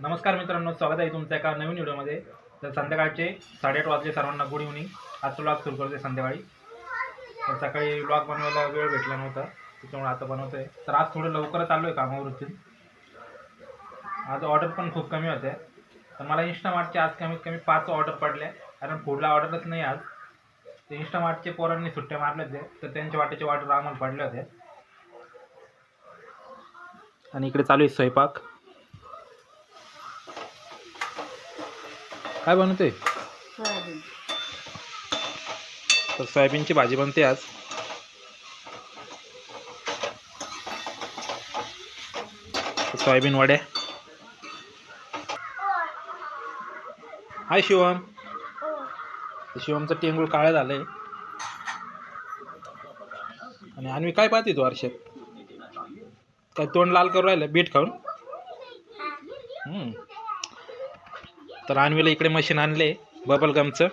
नमस्कार मित्रांनो स्वागत आहे तुमचं एका नवीन व्हिडिओमध्ये. तर संध्याकाळचे साडेआठ वाजले सर्वांना गुड इव्हनिंग आजचं ब्लॉग सुरू करते संध्याकाळी. तर सकाळी ब्लॉग बनवायला वेळ भेटला नव्हता त्याच्यामुळे आता बनवतोय. तर आज थोडं लवकरच आलो आहे कामावरती. आज ऑर्डर पण खूप कमी होते तर मला इंस्टामार्टचे आज कमीत कमी पाच ऑर्डर पडल्या. कारण पुढला ऑर्डरच नाही आज. ते इंस्टामार्टचे पोरांनी सुट्ट्या मारल्या होत्या. तर त्यांच्या वाटेचे ऑर्डर आम्हाला पडले होते आणि इकडे चालू आहे स्वयंपाक. काय बनवते सोयाबीन. तर सोयाबीनची भाजी बनते आज. सोयाबीन वड्या. हाय शिवम. तर शिवमचं टेंगूळ काळं झालंय. आणि अन्वी काय पाहते तू वर्षात काय तोंड लाल करू राहिलं बीट खाऊन? हम्म. तर आणवीला इकडे मशीन आणले बबल गमचं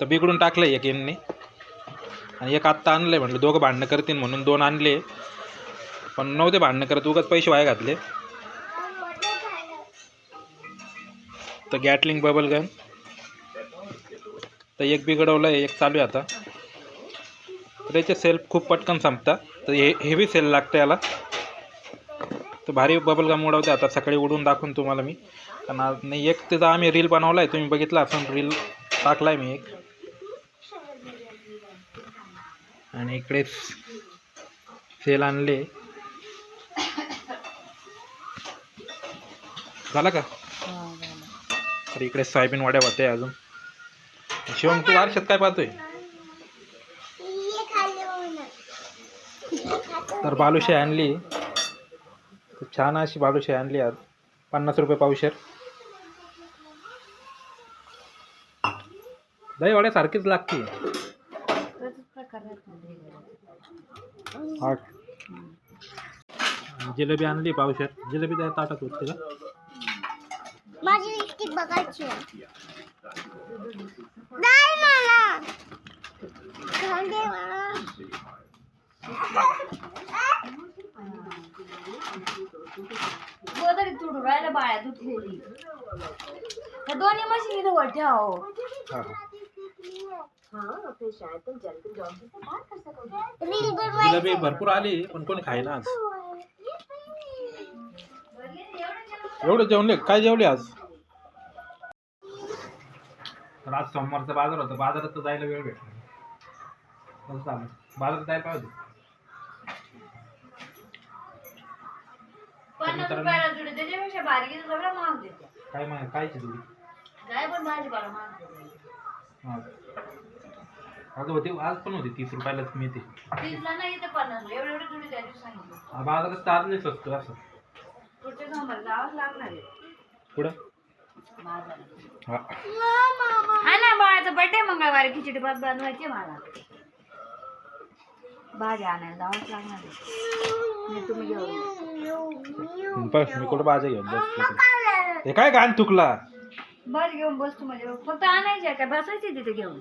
तर बिघडून टाकलं एक यांनी. आणि एक आत्ता आणलंय म्हटलं दोघं भांडणं करतील म्हणून दोन आणले. पण नव्हते भांडणं करत उगाच पैसे वाया घातले. तर गॅटलिंग बबल गन तर एक बिघडवलं आहे एक चालू आहे आता. तर याचे सेल्फ खूप पटकन संपतात तर हे हेवी सेल लागतं याला. तर भारी बबल गम उडवते. आता सकाळी उडून दाखवून तुम्हाला मी. कारण आज नाही एक त्याचा आम्ही रील बनवला आहे तुम्ही बघितला? असं रील टाकला आहे मी एक. आणि इकडे सेल आणले. झाला का? तर इकडे सोयाबीन वाड्या होते अजून. शिवम तू आरशात काय पाहतोय? तर बालुशी आणली. खूप छान अशी बालुशाही आणली आज. पन्नास रुपये पावशेर. दहीवड्यासारखीच लागते आठ. जिलेबी आणली पावशेर. जिलेबी त्या ताटात होते का? माझी लिपस्टिक बघायची नाही मला. दे मला. गोदरी तुडू राहिलं बाळ्या धुतलेली त्या दोन्ही मशीन हो. जिलेबी भरपूर आली पण कोणी खायना आज. एवढं जेवले काय जेवले आज? तर आज सोमवारचा बाजार होता बाजारात जायला वेळ भेटला बाजारात जायला पाहिजे. पन्नास रुपयाला जुडे त्याच्यापेक्षा बारीक सगळं महाग देते. काय माहिती कायची काय पण भाजीपाला महाग देते. हा. आज होती आज पण होती तीस रुपयालाच मिळते. तीसला नाही पन्नास एवढे एवढे जुडे त्या दिवशी सांगितलं. हा, बाजारात तर आज नाही स्वस्त असं. पुढच्या जावंच लागणार आहे. पुढं? बाजारात. हा. हा ना बाळाचा बर्थडे मंगळवारी खिचडी भात बनवायची मला. भाजी आणायला जावंच लागणार आहे. तुम्ही घेऊन. बस मी कुठं बाजा घेऊन बस हे काय घाण तुकला बस घेऊन बसतो म्हणजे फक्त आणायची आहे का बसायची तिथे घेऊन.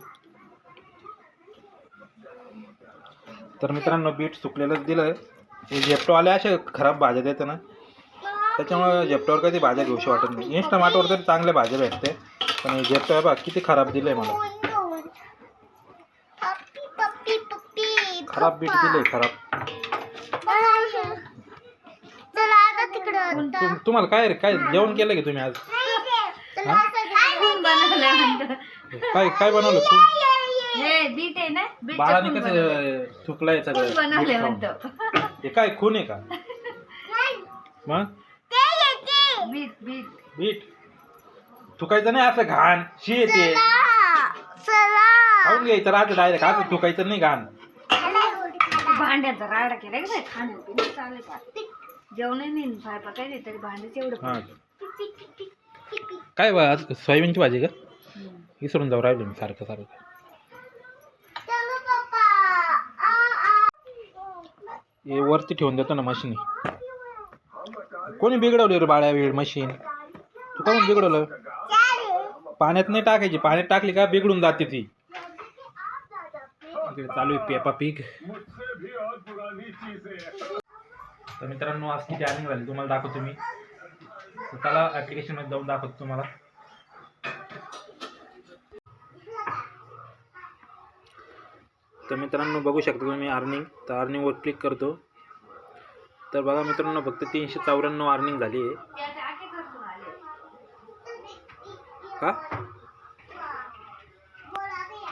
तर मित्रांनो बीट सुकलेलंच दिलं हे झेप्टोवाले असे खराब भाज्या देते ना. त्याच्यामुळे झेप्टोवर कधी भाज्या घेऊशी वाटत नाही. इंस्टामार्टवर तरी चांगल्या भाज्या भेटते. पण हे झेप्टो आहे बा किती खराब दिलंय मला. पप्पी पप्पी पप्पी खराब बीट दिलंय खराब. तुम- तुम्हाला काय रे? काय जेवण केलं की तुम्ही आज? खून. काय काय बनवलं? खूप हे बीट आहे ना? बीट बाळाने कसं चुकलंय सगळं. खाऊन. म्हणतो? हे काय खून आहे का? मग? Bit bit. बीट? चुकायचं नाही असं घाण. शी येते खाऊन घ्यायचं राहतं डायरेक्ट असं चुकायचं नाही घाण. भांड्याचा राडा केला नाही का? जेवण नाही स्वयंपाक काही नाही तरी भांड्याच एवढं हा. काय बा आज सोयाबीनची भाजी का? हम्म. विसरून जाऊ राहिलो मी सारखं सारखं. चलो पप्पा आ, आ. हे वरती ठेवून देतो ना मशीन कोणी बिघडवली रे बाळ्या वेळ मशीन तू का बिघडवलं? पाण्यात नाही टाकायची पाण्यात टाकली का बिघडून जाते ती. इकडे चालू आहे पेपा पीक. तर मित्रांनो आज किती अर्निंग झाली तुम्हाला दाखवतो मी. तर चला ॲप्लिकेशनमध्ये जाऊन दाखवतो तुम्हाला. तर मित्रांनो बघू शकता तुम्ही अर्निंग तर अर्निंगवर क्लिक करतो. तर बघा मित्रांनो फक्त तीनशे चौऱ्याण्णव अर्निंग झाली आहे. का?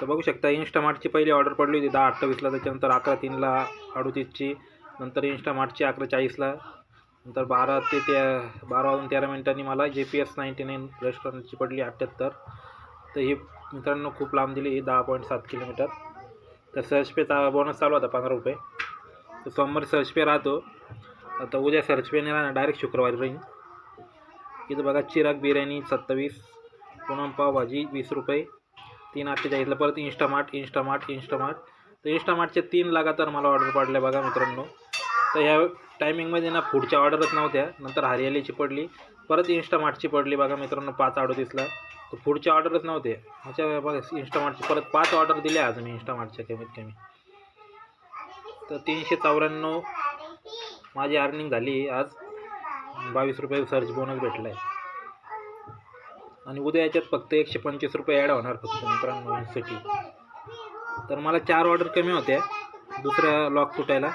तर बघू शकता इन्स्टामार्टची पहिली ऑर्डर पडली होती दहा अठ्ठावीसला. त्याच्यानंतर अकरा तीनला अडोतीसची. नंतर इन्स्टामार्टची अकरा चाळीसला नंतर बारा ते त्या बारा वाजून तेरा मिनिटांनी मला J P S ninety nine रेस्टॉरंटची पडली अठ्ठ्याहत्तर तर ही मित्रांनो खूप लांब दिली ही दहा पॉईंट सात किलोमीटर. तर सर्च पेचा बोनस चालू होता पंधरा रुपये. तर सोमवारी सर्च पे राहतो. आता उद्या सर्च पे नाही राहणार डायरेक्ट शुक्रवारी राहीन. इथं बघा चिराग बिर्याणी सत्तावीस पुनम पावभाजी वीस रुपये. तीन अठ्ठेचाळीसला परत इन्स्टामार्ट इन्स्टामार्ट इन्स्टामार्ट तर इन्स्टामार्टचे तीन लगातार मला ऑर्डर पडल्या बघा मित्रांनो. तर ह्या टायमिंगमध्ये ना पुढच्या ऑर्डरच नव्हत्या. नंतर हरियालीची पडली परत इन्स्टामार्टची पडली. बघा मित्रांनो पाच अडोतीसला तर पुढच्या ऑर्डरच नव्हते ह्याच्या बघा इन्स्टामार्टची परत पाच ऑर्डर दिल्या आज मी इन्स्टामार्टच्या कमीत कमी. तर तीनशे चौऱ्याण्णव माझी अर्निंग झाली आज. बावीस रुपये सर्च बोनस भेटला आहे आणि उद्या याच्यात फक्त एकशे पंचवीस रुपये ॲड होणार फक्त मित्रांनो तर मला चार ऑर्डर कमी होत्या. दुसऱ्या लॉक तुटायला.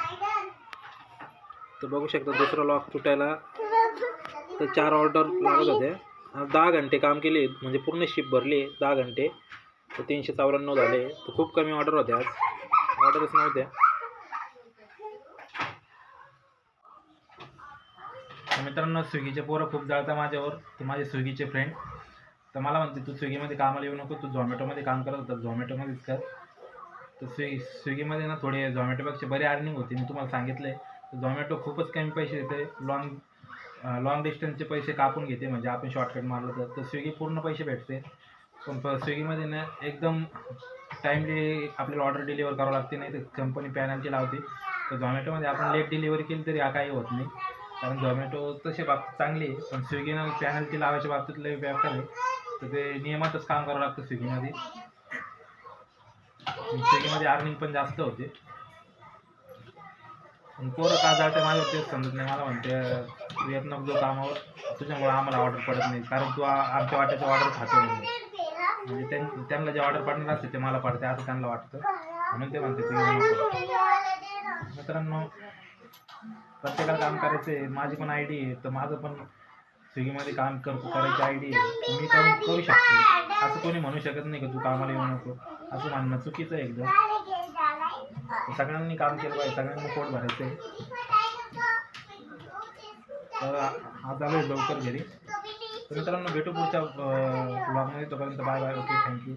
तर बघू शकता दुसरा लॉक तुटायला तर चार ऑर्डर लागत होते. दहा घंटे काम केले म्हणजे पूर्ण शिप भरली दहा घंटे. तर तीनशे चौऱ्याण्णव झाले. तर खूप कमी ऑर्डर होत्या आज. ऑर्डरच नव्हत्या मित्रांनो स्विगीचे पोरं खूप जळतात माझ्यावर. ते माझे स्विगीचे फ्रेंड तर मला म्हणते तू स्विगीमध्ये कामाला येऊ नको. तू झोमॅटोमध्ये काम करत होता. झोमॅटोमध्येच कर. तर स्विगी स्विगीमध्ये ना थोडे झोमॅटोपेक्षा बरी अर्निंग होती. मी तुम्हाला सांगितलं आहे झोमॅटो खूपच कमी पैसे देते. लॉंग लॉंग डिस्टन्सचे पैसे कापून घेते. म्हणजे आपण शॉर्टकट मारलं तर. तर स्विगी पूर्ण पैसे भेटते. पण स्विगीमध्ये ना एकदम टाईमली आपल्याला ऑर्डर डिलिव्हर करावं लागते. नाही तर कंपनी पॅनलची लावते. तर झोमॅटोमध्ये आपण लेट डिलिव्हरी केली तरी हा काही होत नाही. कारण झोमॅटो तसे बाबतीत चांगली आहे. पण स्विगीनं पॅनलची लावायच्या बाबतीत लय व्यापार आहे. तर ते नियमातच काम करावं लागतं स्विगीमध्ये स्विगीमध्ये अर्निंग पण जास्त होते. पण पोरं का जाते मला तेच समजत नाही. मला म्हणते तू येत नको जो कामावर. तुझ्यामुळे आम्हाला ऑर्डर पडत नाही. कारण तू आमच्या वाट्याचं ऑर्डर खातो म्हणजे म्हणजे त्यां- त्यांना जे ऑर्डर पडणार असते ते मला पडते असं त्यांना वाटतं. म्हणून ते म्हणते तू मित्रांनो प्रत्येकाला काम करायचं आहे. माझी पण आय डी आहे. तर माझं पण स्विगीमध्ये काम कर करायची आय डी आहे मी करू करू शकतो. असं कोणी म्हणू शकत नाही का तू कामाला येऊ नको. असं म्हणणं चुकीचं आहे एकदम. सगळ्यांनी काम केलं पाहिजे सगळ्यांनी पोट भरायचं आहे. तर आज आलो लवकर घरी. तर मित्रांनो भेटू पुढच्या ब्लॉगमध्ये तोपर्यंत बाय बाय ओके थँक्यू